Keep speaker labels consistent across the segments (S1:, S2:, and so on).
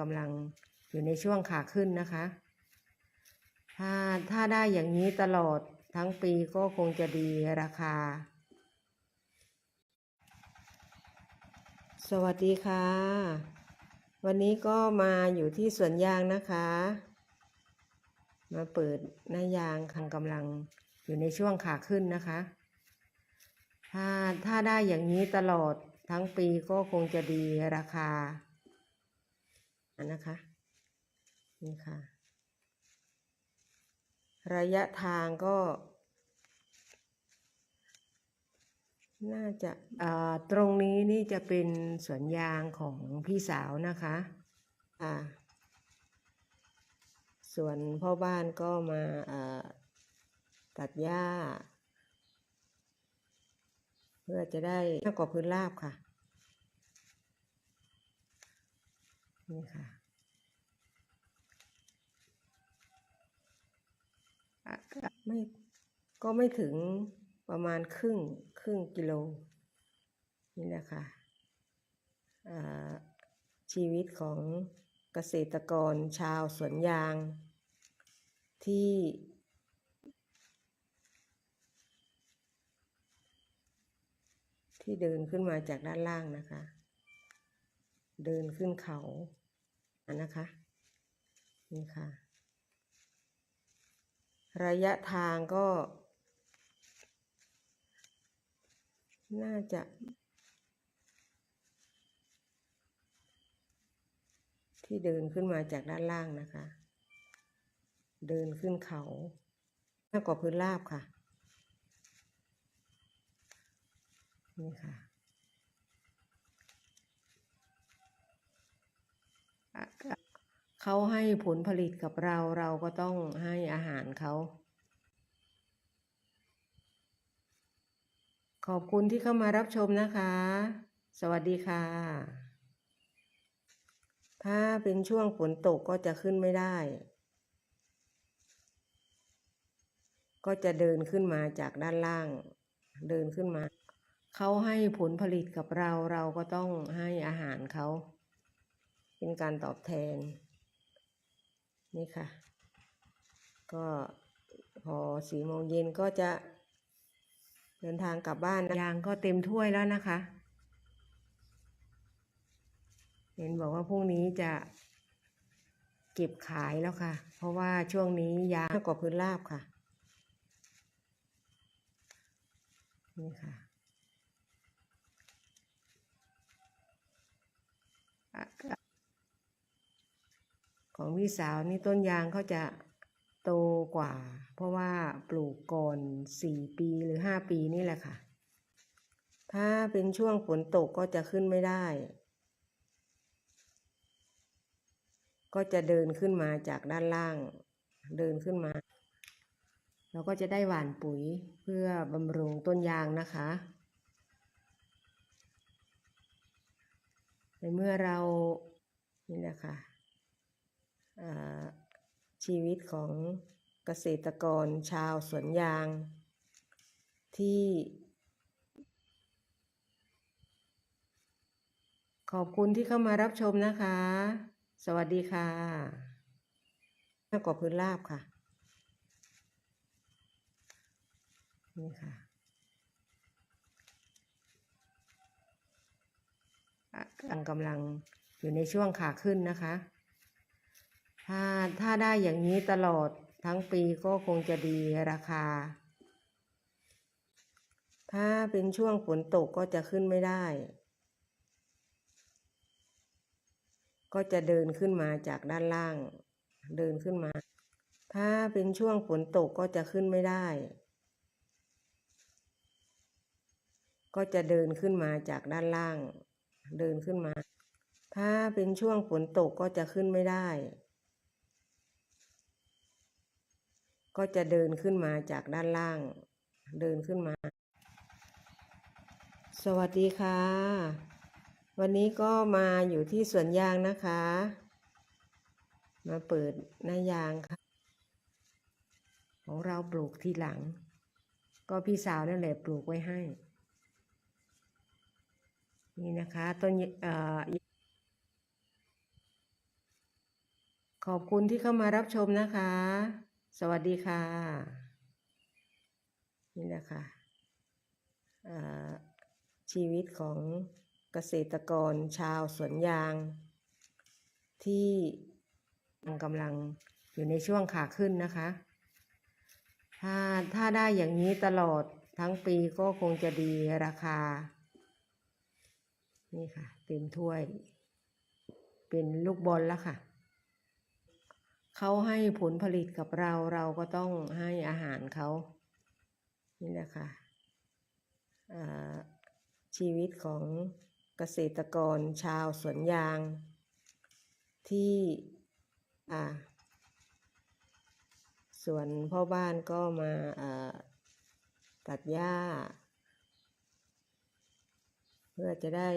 S1: กำลังอยู่ในช่วงขาขึ้นนะคะ ถ้าถ้าได้อย่างนี้ตลอดทั้งปีก็คงจะดีราคา สวัสดีค่ะ วันนี้ก็มาอยู่ที่สวนยางนะคะ มาเปิดหน้ายางคังกำลังอยู่ในช่วงขาขึ้นนะคะ ถ้าถ้าได้อย่างนี้ตลอดทั้งปีก็คงจะดีราคา นนะคะ นี่ค่ะ ระยะทางก็ น่าจะอ่าตรงนี้นี่จะเป็นสวนยางของพี่สาวนะคะอ่าส่วนพ่อบ้านก็มาาตัดหญ้า เพื่อจะได้มากกว่าพื้นราบค่ะ นี่ค่ะไม่ก็ไม่ถึงประมาณครึ่งครึ่งกิโล นี่แหละค่ะชีวิตของเกษตรกรชาวสวนยาง ที่ที่เดินขึ้นมาจากด้านล่างนะคะ เดินขึ้นเขา นนะคะ นี่ค่ะ ระยะทางก็ น่าจะที่เดินขึ้นมาจากด้านล่างนะคะ เดินขึ้นเขามากกว่าพื้นราบค่ะ นี่ค่ะ เขาให้ผลผลิตกับเราเราก็ต้องให้อาหารเขาขอบคุณที่เข้ามารับชมนะคะ สวัสดีค่ะ ถ้าเป็นช่วงฝนตกก็จะขึ้นไม่ได้ ก็จะเดินขึ้นมาจากด้านล่าง เดินขึ้นมา เขาให้ผลผลิตกับเราเราก็ต้องให้อาหารเขา เป็นการตอบแทน นี่ค่ะ ก็พอสี่โมงเย็นก็จะเดินทางกลับบ้านยางก็เต็มถ้วยแล้วนะคะ เห็นบอกว่าพรุ่งนี้จะเก็บขายแล้วค่ะ เพราะว่าช่วงนี้ยางมากกว่าพื้นราบค่ะ นี่ค่ะ ของพี่สาวนี่ต้นยางเขาจะโตกว่า เพราะว่าปลูกก่อนสี่ปีหรือห้าปีนี่แหละค่ะ ถ้าเป็นช่วงฝนตกก็จะขึ้นไม่ได้ ก็จะเดินขึ้นมาจากด้านล่าง เดินขึ้นมาเราก็จะได้หว่านปุ๋ยเพื่อบำรุงต้นยางนะคะ ในเมื่อเรานี่แหละค่ะ ชีวิตของเกษตรกรชาวสวนยาง ที่ ขอบคุณที่เข้ามารับชมนะคะ สวัสดีค่ะมากกว่าพื้นราบค่ะ นี่ค่ะอะกำลังอยู่ในช่วงขาขึ้นนะคะ ถ้าถ้าได้อย่างนี้ตลอดทั้งปีก็คงจะดีราคา ถ้าเป็นช่วงฝนตกก็จะขึ้นไม่ได้ ก็จะเดินขึ้นมาจากด้านล่าง เดินขึ้นมา ถ้าเป็นช่วงฝนตกก็จะขึ้นไม่ได้ ก็จะเดินขึ้นมาจากด้านล่าง เดินขึ้นมา ถ้าเป็นช่วงฝนตกก็จะขึ้นไม่ได้ ก็จะเดินขึ้นมาจากด้านล่าง เดินขึ้นมา สวัสดีค่ะ วันนี้ก็มาอยู่ที่สวนยางนะคะ มาเปิดหน้ายางค่ะ ของเราปลูกทีหลัง ก็พี่สาวนั่นแหละปลูกไว้ให้ นี่นะคะต้นเอ่ออบคุณที่เข้ามารับชมนะคะ สวัสดีค่ะ นี่นะคะอ่าชีวิตของเกษตรกรชาวสวนยาง ที่กำลังอยู่ในช่วงขาขึ้นนะคะ ถ้าถ้าได้อย่างนี้ตลอดทั้งปีก็คงจะดีราคา นี่ค่ะ เต็มถ้วย เป็นลูกบอลแล้วค่ะ เขาให้ผลผลิตกับเราเราก็ต้องให้อาหารเขา นี่นะคะอ่าชีวิตของเกษตรกรชาวสวนยาง ที่ส่วนพ่อบ้านก็มาอ่าตัดหญ้า เพื่อจะได้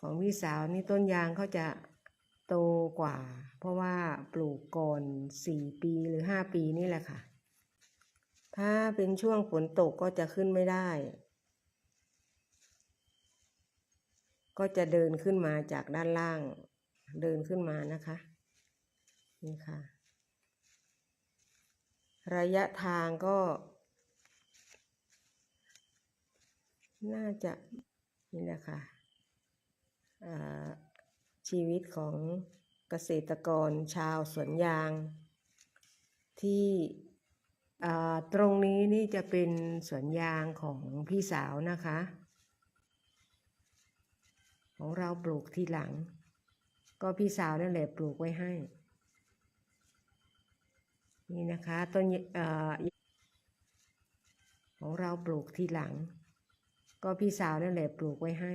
S1: ของพี่สาวนี่ต้นยางเขาจะ โตกว่า เพราะว่าปลูกก่อนสี่ปีหรือห้าปีนี่แหละค่ะ ถ้าเป็นช่วงฝนตกก็จะขึ้นไม่ได้ ก็จะเดินขึ้นมาจากด้านล่าง เดินขึ้นมานะคะ นี่ค่ะ ระยะทางก็ น่าจะนี่แหละค่ะอ่า ชีวิตของเกษตรกรชาวสวนยาง ที่ตรงนี้นี่จะเป็นสวนยางของพี่สาวนะคะ ของเราปลูกทีหลัง ก็พี่สาวนั่นแหละปลูกไว้ให้ นี่นะคะต้นของเราปลูกทีหลัง ก็พี่สาวนั่นแหละปลูกไว้ให้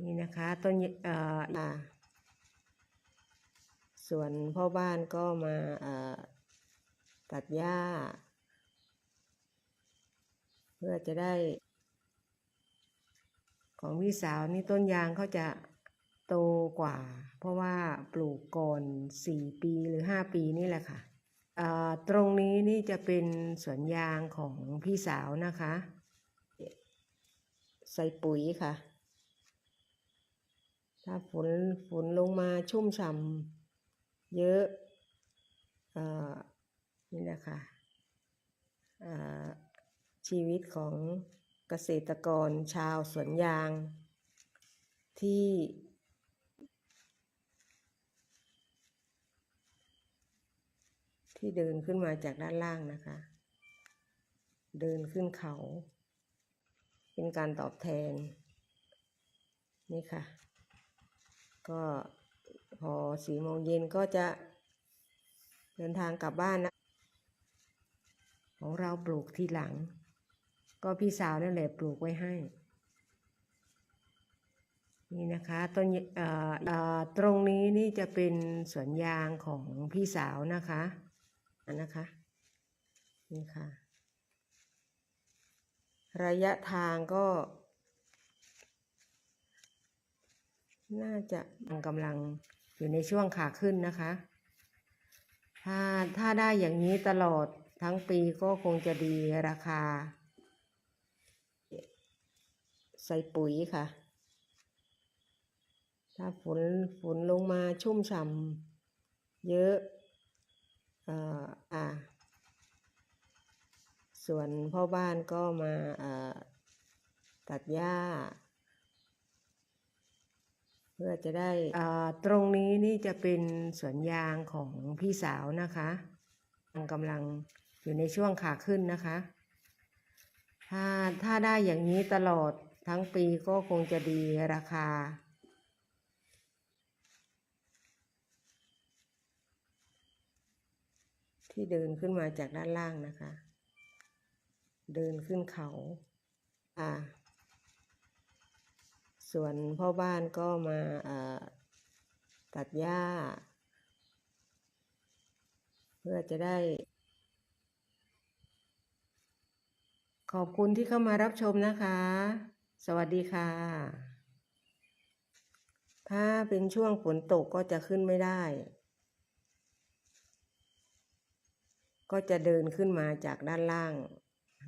S1: นี่นะคะต้นเอ่ออ่าส่วนพ่อบ้านก็มาตัดหญ้า เพื่อจะได้ ของพี่สาวนี่ต้นยางเขาจะโตกว่า เพราะว่าปลูกก่อนสี่ปีหรือห้าปีนี่แหละค่ะอ่าตรงนี้นี่จะเป็นสวนยางของพี่สาวนะคะ ใส่ปุ๋ยค่ะ ถ้าฝนฝนลงมาชุ่มฉ่ำเยอะอ่านี่แหละคะอ่าชีวิตของเกษตรกรชาวสวนยาง ที่ ที่เดินขึ้นมาจากด้านล่างนะคะ เดินขึ้นเขา เป็นการตอบแทน นี่ค่ะ ก็พอสี่โมงเย็นก็จะเดินทางกลับบ้านนะ ของเราปลูกทีหลัง ก็พี่สาวนั่นแหละปลูกไว้ให้ นี่นะคะต้นอ่อเอ่อตรงนี้นี่จะเป็นสวนยางของพี่สาวนะคะอันนะคะ นี่ค่ะ ระยะทางก็ น่าจะกำลังอยู่ในช่วงขาขึ้นนะคะ ถ้าถ้าได้อย่างนี้ตลอดทั้งปีก็คงจะดีราคา ใส่ปุ๋ยค่ะ ถ้าฝนฝนลงมาชุ่มฉ่ำเยอะเอ่ออ่าส่วนพ่อบ้านก็มาตัดหญ้า พื่อจะได้อ่าตรงนี้นี่จะเป็นสวนยางของพี่สาวนะคะกำลังอยู่ในช่วงขาขึ้นนะคะ ถ้าถ้าได้อย่างนี้ตลอดทั้งปีก็คงจะดีราคา ที่เดินขึ้นมาจากด้านล่างนะคะ เดินขึ้นเขา อ่า ส่วนพ่อบ้านก็มาตัดหญ้า เพื่อจะได้ ขอบคุณที่เข้ามารับชมนะคะ สวัสดีค่ะ ถ้าเป็นช่วงฝนตกก็จะขึ้นไม่ได้ ก็จะเดินขึ้นมาจากด้านล่าง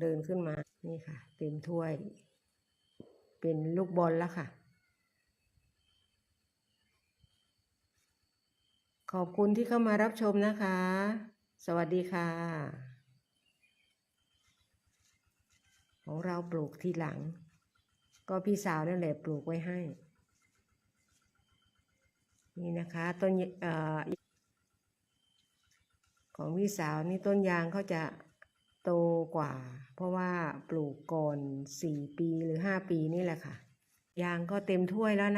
S1: เดินขึ้นมา นี่ค่ะ เต็มถ้วย เป็นลูกบอลแล้วค่ะ ขอบคุณที่เข้ามารับชมนะคะ สวัสดีค่ะ ของเราปลูกทีหลัง ก็พี่สาวนั่นแหละปลูกไว้ให้ นี่นะคะต้นอ่อของพี่สาวนี่ต้นยางเขาจะโตกว่า เพราะว่าปลูกก่อนสี่ปีหรือห้าปีนี่แหละค่ะ ยางก็เต็มถ้วยแล้วนะ